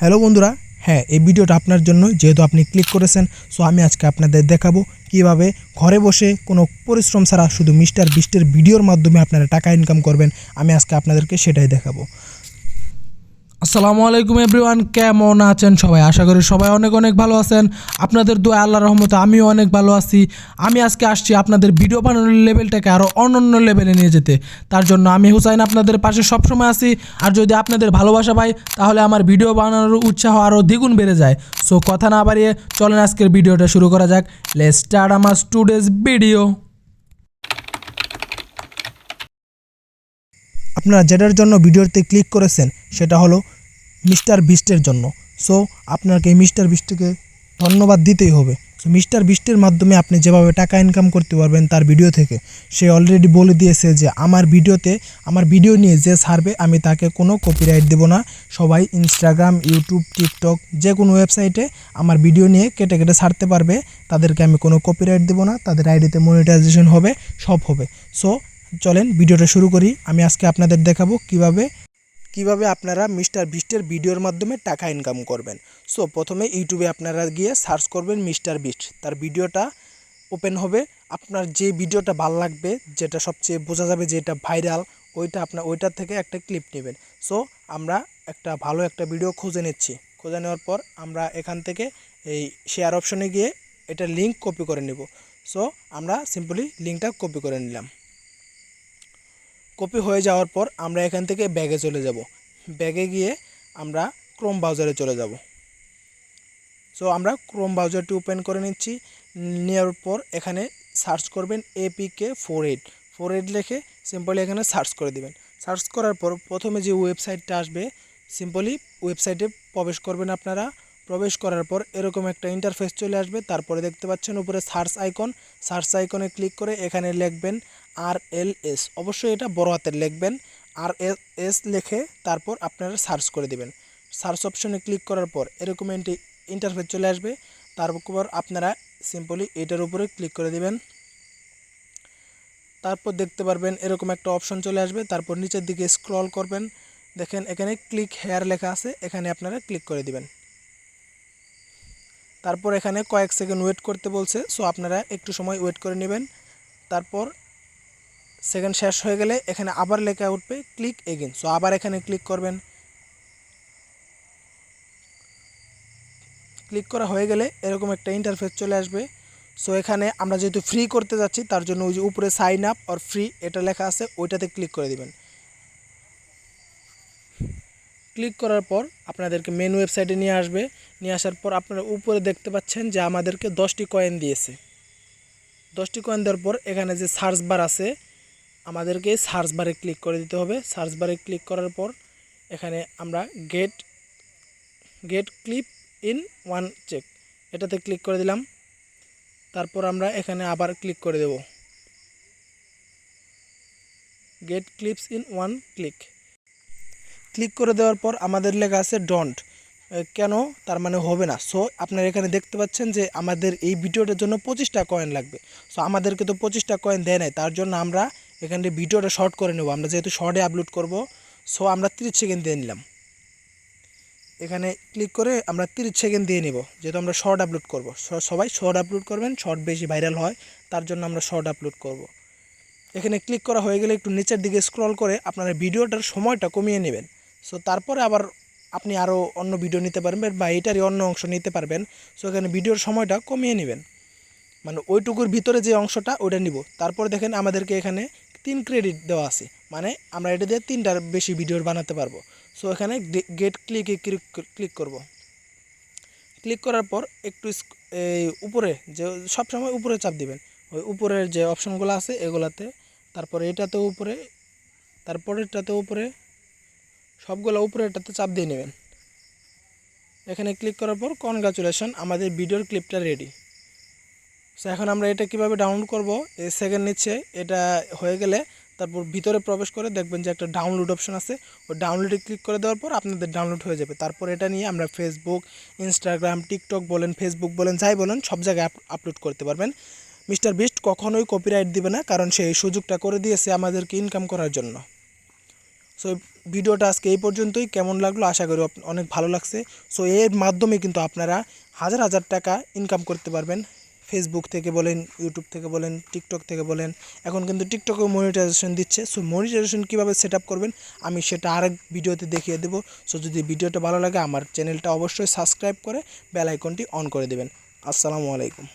Hello বন্ধুরা হ্যাঁ এই ভিডিওটা আপনার জন্য যেহেতু আপনি ক্লিক করেছেন সো আমি আজকে আপনাদের দেখাবো কীভাবে ঘরে বসে কোনো পরিশ্রম ছাড়া শুধু মিস্টার বিস্টের ভিডিওর মাধ্যমে আপনারা টাকা ইনকাম করবেন, আমি আজকে আপনাদেরকে সেটাই দেখাবো। আসসালামু আলাইকুম এভরিওয়ান, কেমন আছেন সবাই? আশা করি সবাই অনেক অনেক ভালো আছেন। আপনাদের দোয়া আল্লাহ রহমতে আমিও অনেক ভালো আছি। আমি আজকে আসছি আপনাদের ভিডিও বানানোর লেভেলটাকে আরও অনন্য লেভেলে নিয়ে যেতে। তার জন্য আমি হুসাইন আপনাদের পাশে সবসময় আছি। আর যদি আপনাদের ভালোবাসা পাই, তাহলে আমার ভিডিও বানানোর উৎসাহ আরও দ্বিগুণ বেড়ে যায়। সো কথা না বাড়িয়ে চলেন আজকের ভিডিওটা শুরু করা যাক। লেট স্টার্ট আমার স্টুডেন্টস ভিডিও আপনারা যেটার জন্য ভিডিওতে ক্লিক করেছেন, সেটা হলো মিস্টার বিস্টের জন্য। সো আপনাকে মিস্টার বিস্টকে ধন্যবাদ দিতেই হবে। সো মিস্টার বিস্টের মাধ্যমে আপনি যেভাবে টাকা ইনকাম করতে পারবেন তার ভিডিও থেকে, সে অলরেডি বলে দিয়েছে যে, আমার ভিডিওতে আমার ভিডিও নিয়ে যে ছাড়বে আমি তাকে কোনো কপিরাইট দেব না। সবাই ইনস্টাগ্রাম ইউটিউব টিকটক যে কোনো ওয়েবসাইটে আমার ভিডিও নিয়ে কেটে কেটে ছাড়তে পারবে। তাদেরকে আমি কোনো কপিরাইট দেব না। তাদের আইডিতে মনিটাইজেশন হবে, সব হবে। সো চলেন ভিডিওটা শুরু করি। আমি আজকে আপনাদের দেখাবো কীভাবে কীভাবে আপনারা মিস্টার বিস্টের ভিডিওর মাধ্যমে টাকা ইনকাম করবেন। সো প্রথমে ইউটিউবে আপনারা গিয়ে সার্চ করবেন মিস্টার বিস্ট। তার ভিডিওটা ওপেন হবে। আপনার যে ভিডিওটা ভালো লাগবে, যেটা সবচেয়ে বোঝা যাবে যে এটা ভাইরাল ওইটা আপনার ওইটার থেকে একটা ক্লিপ নেবেন। সো আমরা একটা ভালো একটা ভিডিও খুঁজে নিচ্ছি। খুঁজে নেওয়ার পর আমরা এখান থেকে এই শেয়ার অপশনে গিয়ে এটা লিঙ্ক কপি করে নেব। সো আমরা সিম্পলি লিঙ্কটা কপি করে নিলাম। কপি হয়ে যাওয়ার পর আমরা এখান থেকে ব্যাগে চলে যাব। ব্যাগে গিয়ে আমরা ক্রোম ব্রাউজারে চলে যাব। সো আমরা ক্রোম ব্রাউজারটি ওপেন করে নিচ্ছি। নেওয়ার পর এখানে সার্চ করবেন APK four eight four eight লেখে সিম্পলি এখানে সার্চ করে দিবেন। সার্চ করার পর প্রথমে যে ওয়েবসাইটটা আসবে সিম্পলি ওয়েবসাইটে প্রবেশ করবেন আপনারা। প্রবেশ করার পর এরকম একটা ইন্টারফেস চলে আসবে। তারপরে দেখতে পাচ্ছেন উপরে সার্চ আইকন সার্চ আইকনে ক্লিক করে এখানে লিখবেন আর এল এস অবশ্যই এটা বড় হাতের লিখবেন। আর এস লিখে তারপর আপনারা সার্চ করে দিবেন। সার্চ অপশনে ক্লিক করার পর এরকম একটি ইন্টারফেস চলে আসবে। তারপর আপনারা সিম্পলি এটার উপরে ক্লিক করে দিবেন। তারপর দেখতে পারবেন এরকম একটা অপশন চলে আসবে। তারপর নিচের দিকে স্ক্রল করবেন। দেখেন এখানে ক্লিক হেয়ার লেখা আছে। এখানে আপনারা ক্লিক করে দিবেন। তারপর এখানে কয়েক সেকেন্ড ওয়েট করতে বলছে। সো আপনারা একটু সময় ওয়েট করে নেবেন। তারপর সেকেন্ড শেষ হয়ে গেলে এখানে আবার লেখা উঠবে ক্লিক এগেন সো আবার এখানে ক্লিক করবেন। ক্লিক করা হয়ে গেলে এরকম একটা ইন্টারফেস চলে আসবে। সো এখানে আমরা যেহেতু ফ্রি করতে যাচ্ছি, তার জন্য ওই যে উপরে সাইন আপ আর ফ্রি এটা লেখা আছে, ওইটাতে ক্লিক করে দিবেন। ক্লিক করার পর আপনাদেরকে মেন ওয়েবসাইটে নিয়ে আসবে। নিয়ে আসার পর আপনারা উপরে দেখতে পাচ্ছেন যে আমাদেরকে দশটি কয়েন দিয়েছে। দশটি কয়েন দেওয়ার পর এখানে যে সার্চ বার আছে আমাদেরকে সার্চ বারে ক্লিক করে দিতে হবে। সার্চ বারে ক্লিক করার পর এখানে আমরা get get clip in one check এটাতে ক্লিক করে দিলাম। তারপর আমরা এখানে আবার ক্লিক করে দেব। Get clips in one click click করে দেওয়ার পর আমাদের লেখা আছে ডন্ট কেন? তার মানে হবে না। সো আপনারা এখানে দেখতে পাচ্ছেন যে আমাদের এই ভিডিওটার জন্য পঁচিশটা কয়েন লাগবে। সো আমাদেরকে তো পঁচিশটা কয়েন দেয় নাই। তার জন্য আমরা এখানে ভিডিওটা শর্ট করে নেব। আমরা যেহেতু শর্টে আপলোড করব সো আমরা তিরিশ সেকেন্ড দিয়ে নিলাম। এখানে ক্লিক করে আমরা তিরিশ সেকেন্ড দিয়ে নেব, যেহেতু আমরা শর্ট আপলোড করব। সবাই শর্ট আপলোড করবেন শর্ট বেশি ভাইরাল হয়, তার জন্য আমরা শর্ট আপলোড করব। এখানে ক্লিক করা হয়ে গেলে একটু নিচের দিকে স্ক্রল করে আপনারা ভিডিওটার সময়টা কমিয়ে নেবেন। সো তারপরে আবার আপনি আরও অন্য ভিডিও নিতে পারবেন বা এটারই অন্য অংশ নিতে পারবেন। সো এখানে ভিডিওর সময়টা কমিয়ে নেবেন। মানে ওইটুকুর ভিতরে যে অংশটা ওটা নিব। তারপর দেখেন আমাদেরকে এখানে তিন ক্রেডিট দেওয়া আছে। মানে আমরা এটা দিয়ে তিনটার বেশি ভিডিওর বানাতে পারব। সো এখানে গেট ক্লিকে ক্লিক করব। ক্লিক করার পর একটু এই উপরে যে, সবসময় উপরে চাপ দিবেন। ওই উপরের যে অপশনগুলো আছে, এগুলাতে। তারপরে এটাতে উপরে তারপরেরটাতেও উপরে, সবগুলো উপরে এটাতে চাপ দিয়ে নেবেন। এখানে ক্লিক করার পর কনগ্রাচুলেশন আমাদের ভিডিওর ক্লিপটা রেডি সো এখন আমরা এটা কীভাবে ডাউনলোড করব? এই সেকেন্ড নিচ্ছে, এটা হয়ে গেলে তারপর ভিতরে প্রবেশ করে দেখবেন যে একটা ডাউনলোড অপশন আছে। ওই ডাউনলোডে ক্লিক করে দেওয়ার পর আপনাদের ডাউনলোড হয়ে যাবে। তারপর এটা নিয়ে আমরা ফেসবুক ইনস্টাগ্রাম টিকটক বলেন ফেসবুক বলেন, যাই বলেন, সব জায়গায় আপলোড করতে পারবেন। মিস্টার বিস্ট কখনোই কপিরাইট দিবে না, কারণ সে এই সুযোগটা করে দিয়েছে আমাদেরকে ইনকাম করার জন্য। সো ভিডিওটা আজকে এই পর্যন্তই। কেমন লাগল? আশা করি অনেক ভালো লাগছে। সো এর মাধ্যমে কিন্তু আপনারা হাজার হাজার টাকা ইনকাম করতে পারবেন। ফেসবুক থেকে বলেন ইউটিউব থেকে বলেন টিকটক থেকে বলেন, এখন কিন্তু টিকটকেও মনিটাইজেশন দিচ্ছে। সো মনিটাইজেশন কীভাবে সেট আপ করবেন? আমি সেটা আরেক ভিডিওতে দেখিয়ে দেবো। সো যদি ভিডিওটা ভালো লাগে, আমার চ্যানেলটা অবশ্যই সাবস্ক্রাইব করে বেল আইকনটি অন করে দেবেন। আসসালামু আলাইকুম।